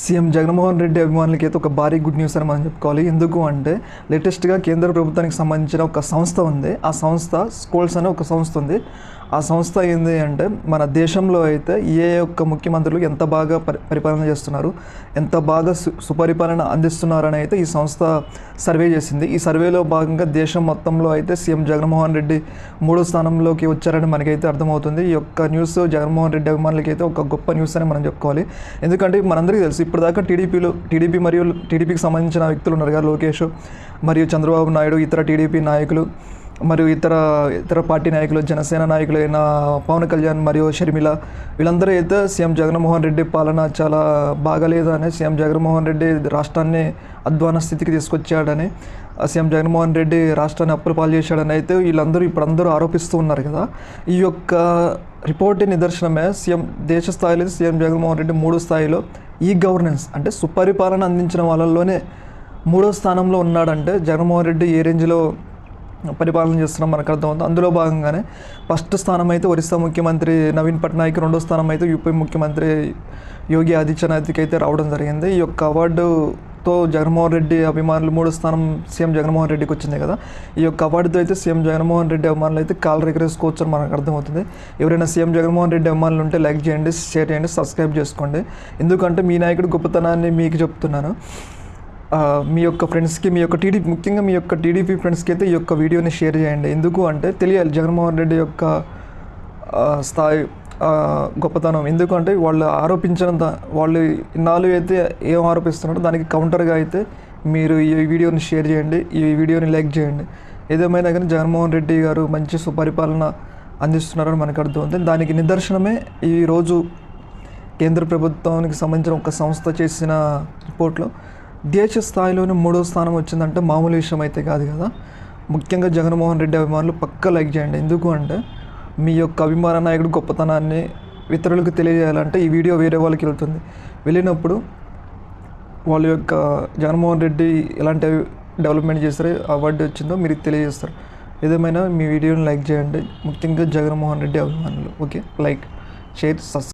CM Jaganmohan Reddy అభిమానులకి అయితే ఒక భారీ గుడ్ న్యూస్ అని మనం చెప్పుకోవాలి. ఎందుకు అంటే లేటెస్ట్గా కేంద్ర ప్రభుత్వానికి సంబంధించిన ఒక సంస్థ ఉంది. ఆ సంస్థ స్కూల్స్ అనే ఒక సంస్థ ఉంది. ఆ సంస్థ ఏంది అంటే మన దేశంలో అయితే ఏ యొక్క ముఖ్యమంత్రులు ఎంత బాగా పరి పరిపాలన చేస్తున్నారు ఎంత బాగా సు సుపరిపాలన అందిస్తున్నారని అయితే ఈ సంస్థ సర్వే చేసింది. ఈ సర్వేలో భాగంగా దేశం మొత్తంలో అయితే సీఎం జగన్మోహన్ రెడ్డి మూడో స్థానంలోకి వచ్చారని మనకైతే అర్థమవుతుంది. ఈ యొక్క న్యూస్ జగన్మోహన్ రెడ్డి అభిమానులకి అయితే ఒక గొప్ప న్యూస్ అని మనం చెప్పుకోవాలి. ఎందుకంటే మనందరికీ తెలుసు ఇప్పటిదాకా టీడీపీలో టీడీపీ మరియు టీడీపీకి సంబంధించిన వ్యక్తులు ఉన్నారు కదా లోకేష్ మరియు చంద్రబాబు నాయుడు ఇతర టీడీపీ నాయకులు. మరియు ఇతర ఇతర పార్టీ నాయకులు జనసేన నాయకులు అయిన పవన్ కళ్యాణ్ మరియు షర్మిల వీళ్ళందరూ అయితే సీఎం జగన్మోహన్ రెడ్డి పాలన చాలా బాగాలేదు అని సీఎం జగన్మోహన్ రెడ్డి రాష్ట్రాన్ని అధ్వాన స్థితికి తీసుకొచ్చాడని ఆ సీఎం జగన్మోహన్ రెడ్డి రాష్ట్రాన్ని అప్పులు పాలు చేశాడని అయితే వీళ్ళందరూ ఇప్పుడు అందరూ ఆరోపిస్తూ ఉన్నారు కదా. ఈ యొక్క రిపోర్ట్ నిదర్శనమే సీఎం దేశ స్థాయిలో సీఎం జగన్మోహన్ రెడ్డి మూడో స్థాయిలో ఈ గవర్నెన్స్ అంటే సుపరిపాలన అందించిన వాళ్ళలోనే మూడో స్థానంలో ఉన్నాడంటే జగన్మోహన్ రెడ్డి ఏ రేంజ్లో పరిపాలన చేస్తున్నాం మనకు అర్థమవుతుంది. అందులో భాగంగానే ఫస్ట్ స్థానం అయితే ఒరిస్సా ముఖ్యమంత్రి నవీన్ పట్నాయక్ రెండో స్థానం అయితే యూపీ ముఖ్యమంత్రి యోగి ఆదిత్యనాథ్కి అయితే రావడం జరిగింది. ఈ యొక్క అవార్డుతో జగన్మోహన్ రెడ్డి అభిమానులు మూడో స్థానం సీఎం జగన్మోహన్ రెడ్డికి వచ్చింది కదా. ఈ యొక్క అవార్డుతో అయితే సీఎం జగన్మోహన్ రెడ్డి అభిమానులు అయితే కాల్ ఎగరేసుకోవచ్చు అని మనకు అర్థమవుతుంది. ఎవరైనా సీఎం జగన్మోహన్ రెడ్డి అభిమానులు ఉంటే లైక్ చేయండి షేర్ చేయండి సబ్స్క్రైబ్ చేసుకోండి. ఎందుకంటే మీ నాయకుడు గొప్పతనాన్ని మీకు చెప్తున్నాను. మీ యొక్క ఫ్రెండ్స్కి మీ యొక్క టీడీపీ ముఖ్యంగా మీ యొక్క టీడీపీ ఫ్రెండ్స్కి అయితే ఈ యొక్క వీడియోని షేర్ చేయండి. ఎందుకు అంటే తెలియాలి జగన్మోహన్ రెడ్డి యొక్క స్థాయి గొప్పతనం. ఎందుకంటే వాళ్ళు ఆరోపించినంత వాళ్ళు ఇన్నాళ్ళు అయితే ఏం ఆరోపిస్తున్నారో దానికి కౌంటర్గా అయితే మీరు ఈ వీడియోని షేర్ చేయండి ఈ వీడియోని లైక్ చేయండి. ఏదేమైనా కానీ జగన్మోహన్ రెడ్డి గారు మంచి సుపరిపాలన అందిస్తున్నారని మనకు అర్థమవుతుంది. దానికి నిదర్శనమే ఈరోజు కేంద్ర ప్రభుత్వానికి సంబంధించిన ఒక సంస్థ చేసిన రిపోర్ట్లో దేశ స్థాయిలోనే మూడో స్థానం వచ్చిందంటే మామూలు విషయం అయితే కాదు కదా. ముఖ్యంగా జగన్మోహన్ రెడ్డి అభిమానులు పక్క లైక్ చేయండి. ఎందుకు అంటే మీ యొక్క అభిమాన నాయకుడు గొప్పతనాన్ని ఇతరులకు తెలియజేయాలంటే ఈ వీడియో వేరే వాళ్ళకి వెళ్తుంది. వెళ్ళినప్పుడు వాళ్ళ యొక్క జగన్మోహన్ రెడ్డి ఎలాంటి డెవలప్మెంట్ చేస్తారో అవార్డు వచ్చిందో మీరు తెలియజేస్తారు. ఏదేమైనా మీ వీడియోని లైక్ చేయండి. ముఖ్యంగా జగన్మోహన్ రెడ్డి అభిమానులు. ఓకే? Like share subscribe.